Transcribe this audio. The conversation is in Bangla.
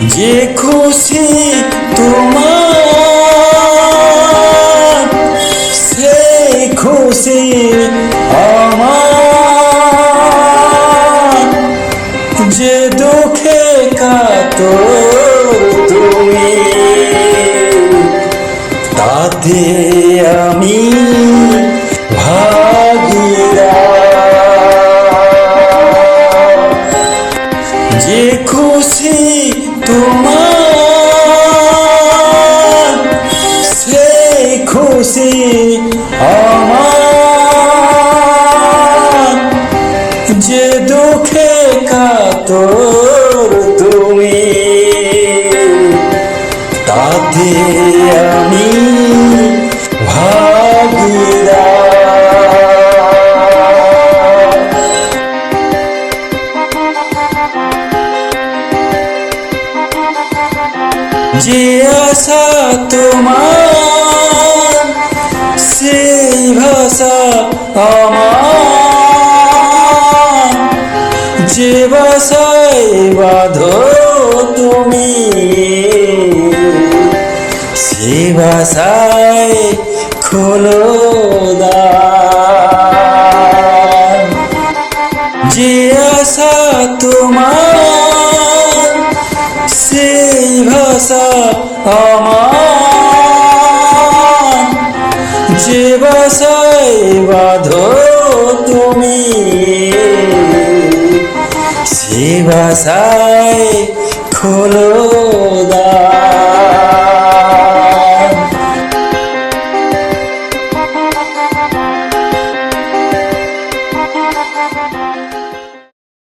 যে খুশি তোমার, সে খুশি আমার। যে দুঃখে কাতর তুমি, তাতে আমি ভাগিরা। যে খুশি যে দুঃখে কাতর তুমি তাতে আমি যে আশা তোমার সেই ভাষা আমার। বাঁধো তুমি। সে ভাষায় খোলো যে তোমার সেই ভাষা আমার। যে তুমি। সে ভাষায় খোলো।